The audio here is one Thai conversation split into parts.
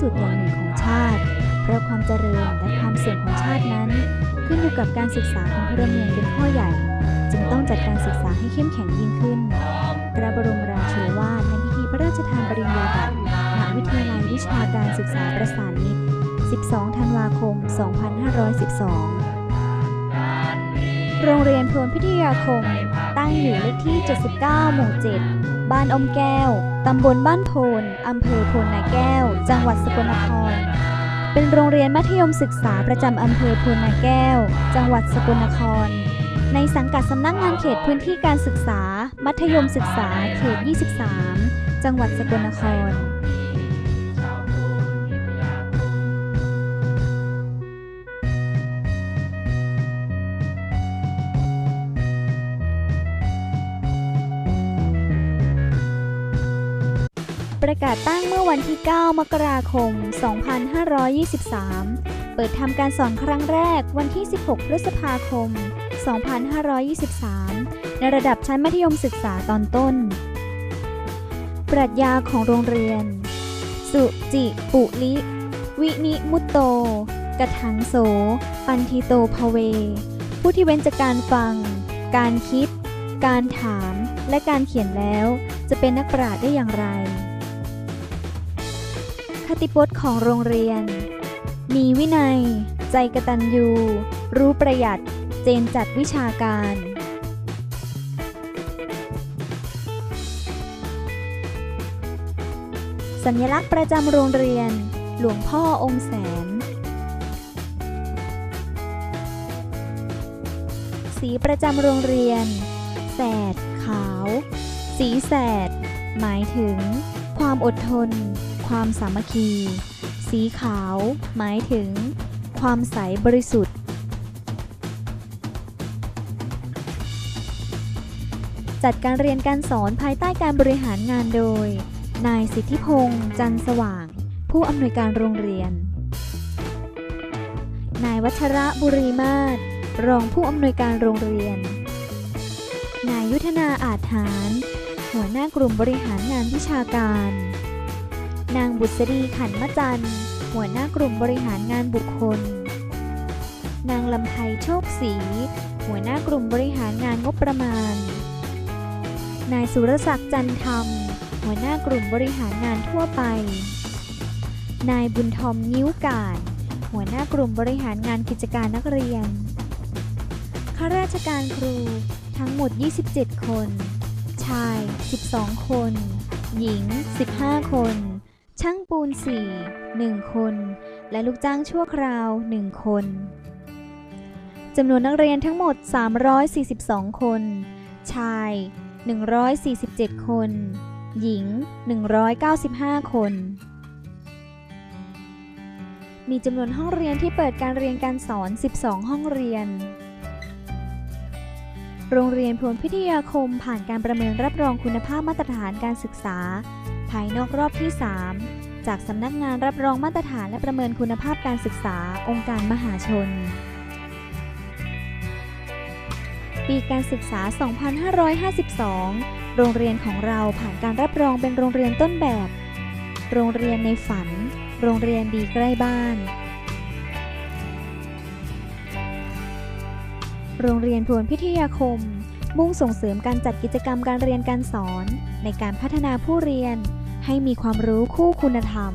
สุดอย่างหนึ่งของชาติ เพราะความเจริญและความเสื่อมของชาตินั้น ขึ้นอยู่กับการศึกษาของพลเมืองเป็นข้อใหญ่ จึงต้องจัดการศึกษาให้เข้มแข็งยิ่งขึ้น พระบรมราโชวาทในพิธีพระราชทานปริญญาบัตรมหาวิทยาลัยวิชาการศึกษาประสานมิตร 12 ธันวาคม 2512โรงเรียนพลพิทยาคม ตั้งอยู่เลขที่ 79 หมู่ 7 บ้านอมแก้ว ตำบลบ้านโพน อำเภอโพนนาแก้ว จังหวัดสกลนคร เป็นโรงเรียนมัธยมศึกษาประจำอำเภอโพนนาแก้ว จังหวัดสกลนคร ในสังกัดสำนักงานเขตพื้นที่การศึกษา มัธยมศึกษาเขต 23 จังหวัดสกลนคร ประกาศตั้งเมื่อวันที่ 9 มกราคม 2523 เปิดทำการสอนครั้งแรกวันที่ 16 พฤษภาคม 2523 ในระดับชั้นมัธยมศึกษาตอนต้น ปรัชญาของโรงเรียน สุจิปุลิ วินิมุตโต กถังโส ปันทิโตภเว ผู้ที่เว้นจากการฟัง การคิด การถาม และการเขียนแล้วจะเป็นนักปราชญ์ได้อย่างไร ติพจน์ของโรงเรียน มีวินัย ใจกตัญญู รู้ประหยัด เจนจัดวิชาการ สัญลักษณ์ประจำโรงเรียน หลวงพ่อองค์แสน สีประจำโรงเรียน แสด ขาว สีแสด หมายถึง ความอดทน ความสามัคคี สีขาว หมายถึง ความใสบริสุทธิ์ จัดการเรียนการสอนภายใต้การบริหารงานโดย นายสิทธิพงษ์จันสว่าง ผู้อำนวยการโรงเรียน นายวัชระบุรีมาศรองผู้อำนวยการโรงเรียน นายยุทธนาอาจหาร หัวหน้ากลุ่มบริหารงานวิชาการ นางบุษรีขันมจันหัวหน้ากลุ่มบริหารงานบุคคล นางลำไพโชคศรีหัวหน้ากลุ่มบริหารงานงบประมาณ นายสุรศักดิ์จันทำหัวหน้ากลุ่มบริหารงานทั่วไป นายบุญทอมนิ้วกาดหัวหน้ากลุ่มบริหารงานกิจการนักเรียน ข้าราชการครูทั้งหมด 27 คน ชาย 12 คน หญิง 15 คน ช่างปูน 4 1 คน และลูกจ้างชั่วคราว 1 คนจำนวนนักเรียนทั้งหมด 342 คน ชาย 147 คน หญิง 195 คน มีจำนวนห้องเรียนที่เปิดการเรียนการสอน 12 ห้องเรียน โรงเรียนพลพิทยาคมผ่านการประเมินรับรองคุณภาพมาตรฐานการศึกษา ภายนอกรอบที่ 3 จากสำนักงานรับรองมาตรฐานและประเมินคุณภาพการศึกษาองค์การมหาชน ปีการศึกษา 2552 โรงเรียนของเราผ่านการรับรองเป็นโรงเรียนต้นแบบ โรงเรียนในฝัน โรงเรียนดีใกล้บ้าน โรงเรียนพลพิทยาคมมุ่งส่งเสริมการจัดกิจกรรมการเรียนการสอน ในการพัฒนาผู้เรียน ให้มีความรู้คู่คุณธรรม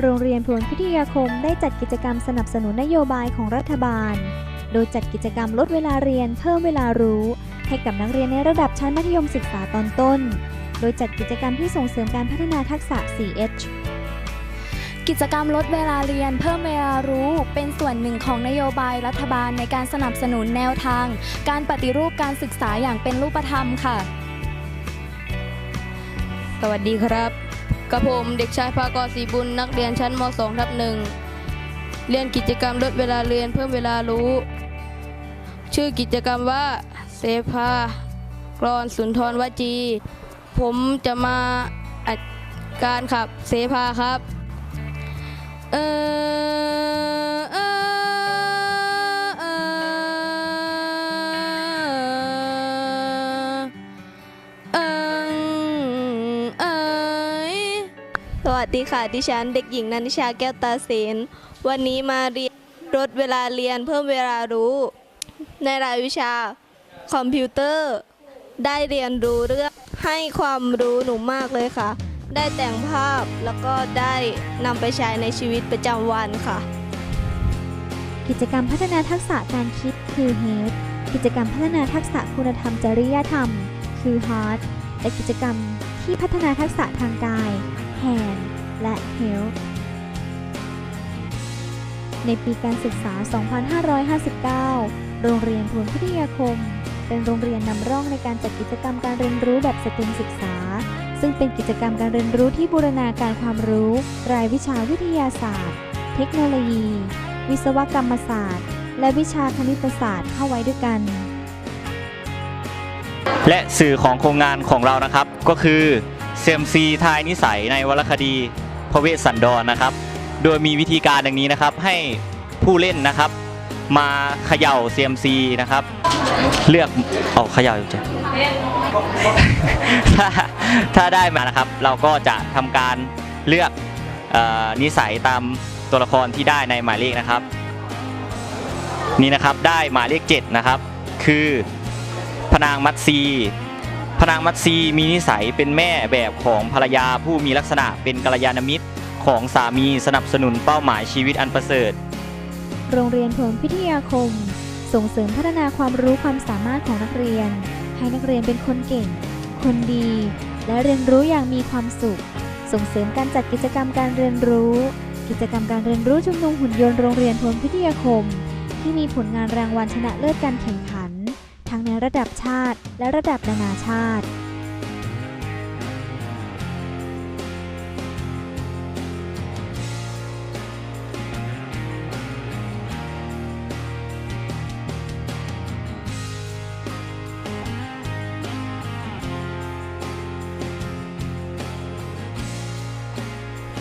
โรงเรียนพลพิทยาคมได้จัดกิจกรรมสนับสนุนนโยบายของรัฐบาล โดยจัดกิจกรรมลดเวลาเรียนเพิ่มเวลารู้ ให้กับนักเรียนในระดับชั้นมัธยมศึกษาตอนต้น โดยจัดกิจกรรมที่ส่งเสริมการพัฒนาทักษะ 4H กิจกรรมลดเวลาเรียนเพิ่มเวลารู้เป็นส่วนหนึ่งของนโยบายรัฐบาลในการสนับสนุนแนวทาง การปฏิรูปการศึกษาอย่างเป็นรูปธรรมค่ะ สวัสดีครับกระผมเด็กชายภากรศรีบุญนักเรียนชั้นม .2 ทับหนึ่งเรียนกิจกรรมลดเวลาเรียนเพิ่มเวลารู้ ชื่อกิจกรรมว่าเสภากรอนสุนทรวจี ผมจะมาอัดการขับเสภาครับ สวัสดีค่ะ ดิฉันเด็กหญิงนันทิชาแก้วตาเสนวันนี้มาเรียนลดเวลาเรียนเพิ่มเวลารู้ ในรายวิชาคอมพิวเตอร์ ได้เรียนรู้เรื่องให้ความรู้หนูมากเลยค่ะ ได้แต่งภาพแล้วก็ได้นำไปใช้ในชีวิตประจำวันค่ะ กิจกรรมพัฒนาทักษะการคิดคือ HEAD กิจกรรมพัฒนาทักษะคุณธรรมจริยธรรม คือ HEART และกิจกรรมที่พัฒนาทักษะทางกาย HAND และ HEALTH ในปีการศึกษา 2559 โรงเรียนพลพิทยาคม เป็นโรงเรียนนำร่องในการจัดกิจกรรมการเรียนรู้แบบสเต็มศึกษา ซึ่งเป็นกิจกรรมการเรียนรู้ที่บูรณาการความรู้ รายวิชาวิทยาศาสตร์ เทคโนโลยี วิศวกรรมศาสตร์ และวิชาคณิตศาสตร์เข้าไว้ด้วยกัน และสื่อของโครงงานของเรานะครับ ก็คือเซมซีทายนิสัยในวรรณคดีพระเวสสันดรนนะครับ โดยมีวิธีการอย่างนี้นะครับให้ผู้เล่นนะครับ มาเขย่าเซมซีนะครับ เลือกเอาเขย่าอยู่จ้ะถ้าถ้าได้มานะครับ เราก็จะทำการเลือกออนิสัยตามตัวละครที่ได้ในหมายเลขนะครับ นี่นะครับได้หมายเลข7นะครับ คือพนางมัตซีพนางมัตซีมีนิสัยเป็นแม่แบบของภรรยาผู้มีลักษณะเป็นกัลยาณมิตรของสามีสนับสนุนเป้าหมายชีวิตอันประเสริฐ โรงเรียนพลพิทยาคม ส่งเสริมพัฒนาความรู้ความสามารถของนักเรียน ให้นักเรียนเป็นคนเก่ง คนดี และเรียนรู้อย่างมีความสุข ส่งเสริมการจัดกิจกรรมการเรียนรู้ กิจกรรมการเรียนรู้ชุมนุมหุ่นยนต์โรงเรียนพลพิทยาคม ที่มีผลงานรางวัลชนะเลิศการแข่งขัน ทั้งในระดับชาติ และระดับนานาชาติ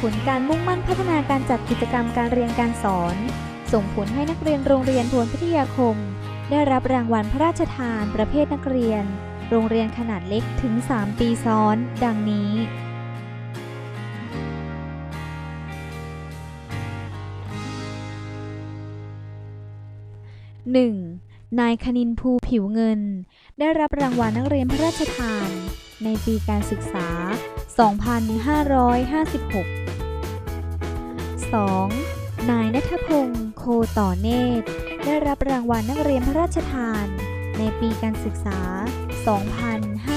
ผลการมุ่งมั่นพัฒนาการจัดกิจกรรมการเรียนการสอน ส่งผลให้นักเรียนโรงเรียนพลพิทยาคม ได้รับรางวัลพระราชทาน ประเภทนักเรียน โรงเรียนขนาดเล็กถึง 3 ปีซ้อน ดังนี้ 1. นายคณินภูผิวเงิน ได้รับรางวัลนักเรียนพระราชทาน ในปีการศึกษา 2556 2. นายนัทพงศ์โคต่อเนตร ได้รับรางวัลนักเรียนพระราชทาน ในปีการศึกษา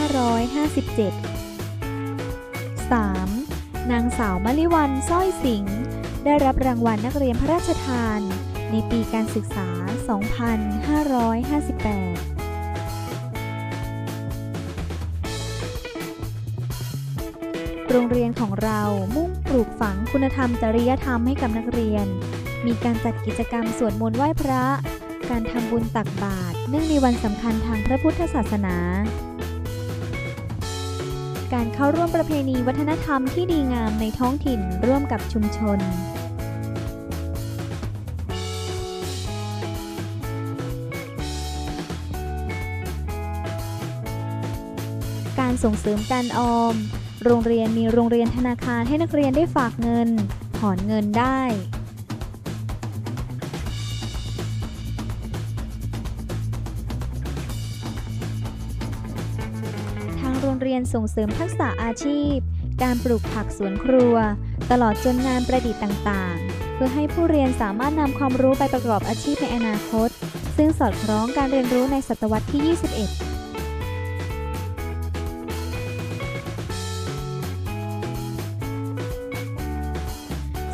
2557 3. นางสาวมลิวันสร้อยสิงห์ได้รับรางวัลนักเรียนพระราชทาน ในปีการศึกษา 2558 โรงเรียนของเรามุ่งปลูกฝังคุณธรรมจริยธรรมให้กับนักเรียน มีการจัดกิจกรรมสวดมนต์ไหว้พระ การทำบุญตักบาตรเนื่องในวันสำคัญทางพระพุทธศาสนา การเข้าร่วมประเพณีวัฒนธรรมที่ดีงามในท้องถิ่นร่วมกับชุมชนการส่งเสริมการออม โรงเรียนมีโรงเรียนธนาคารให้นักเรียนได้ฝากเงิน ถอนเงินได้ ทางโรงเรียนส่งเสริมทักษะอาชีพ การปลูกผักสวนครัว ตลอดจนงานประดิษฐ์ต่างๆ เพื่อให้ผู้เรียนสามารถนำความรู้ไปประกอบอาชีพในอนาคต ซึ่งสอดคล้องการเรียนรู้ในศตวรรษที่ 21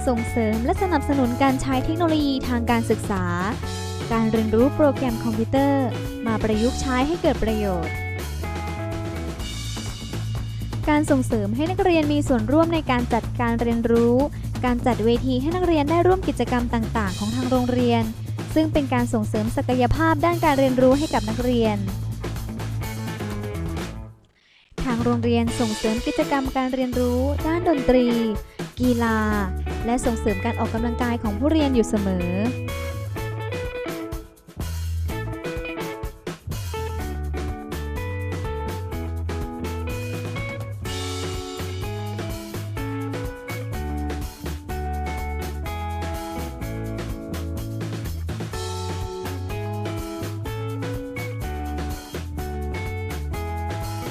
ส่งเสริมและสนับสนุนการใช้เทคโนโลยีทางการศึกษา การเรียนรู้โปรแกรมคอมพิวเตอร์ มาประยุกต์ใช้ให้เกิดประโยชน์ การส่งเสริมให้นักเรียนมีส่วนร่วมในการจัดการเรียนรู้ การจัดเวทีให้นักเรียนได้ร่วมกิจกรรมต่างๆ ของทางโรงเรียน ซึ่งเป็นการส่งเสริมศักยภาพด้านการเรียนรู้ให้กับนักเรียนทางโรงเรียนส่งเสริมกิจกรรมการเรียนรู้ ด้านดนตรี กีฬา และส่งเสริมการออกกำลังกายของผู้เรียนอยู่เสมอ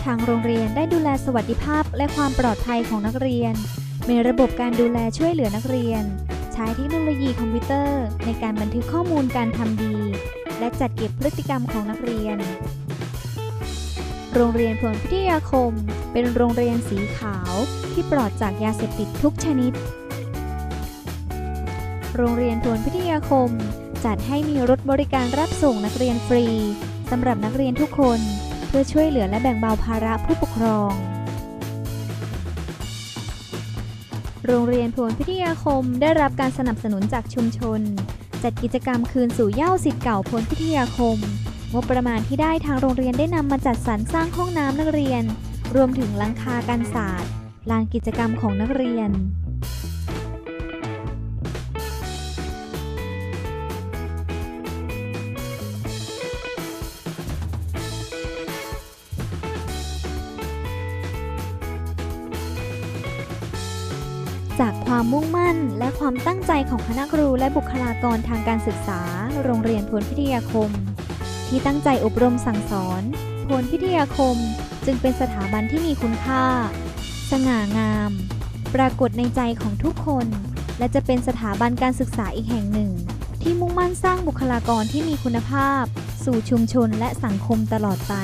ทางโรงเรียนได้ดูแลสวัสดิภาพและความปลอดภัยของนักเรียน มีระบบการดูแลช่วยเหลือนักเรียน ใช้เทคโนโลยีคอมพิวเตอร์ ในการบันทึกข้อมูลการทำดี และจัดเก็บพฤติกรรมของนักเรียน โรงเรียนพลพิทยาคม เป็นโรงเรียนสีขาวที่ปลอดจากยาเสพติดทุกชนิด โรงเรียนพลพิทยาคม จัดให้มีรถบริการรับส่งนักเรียนฟรีสำหรับนักเรียนทุกคน เพื่อช่วยเหลือและแบ่งเบาภาระผู้ปกครอง โรงเรียนพลพิทยาคมได้รับการสนับสนุนจากชุมชน จัดกิจกรรมคืนสู่เย่าสิทธิ์เก่าพลพิทยาคม งบประมาณที่ได้ทางโรงเรียนได้นำมาจัดสรรสร้างห้องน้ำนักเรียน รวมถึงหลังคากันศาสตร์ลานกิจกรรมของนักเรียน จากความมุ่งมั่น และความตั้งใจของคณะครูและบุคลากรทางการศึกษา โรงเรียนพลพิทยาคม ที่ตั้งใจอบรมสั่งสอนพลพิทยาคม จึงเป็นสถาบันที่มีคุณค่า สง่างาม ปรากฏในใจของทุกคน และจะเป็นสถาบันการศึกษาอีกแห่งหนึ่ง ที่มุ่งมั่นสร้างบุคลากรที่มีคุณภาพ สู่ชุมชนและสังคมตลอดไป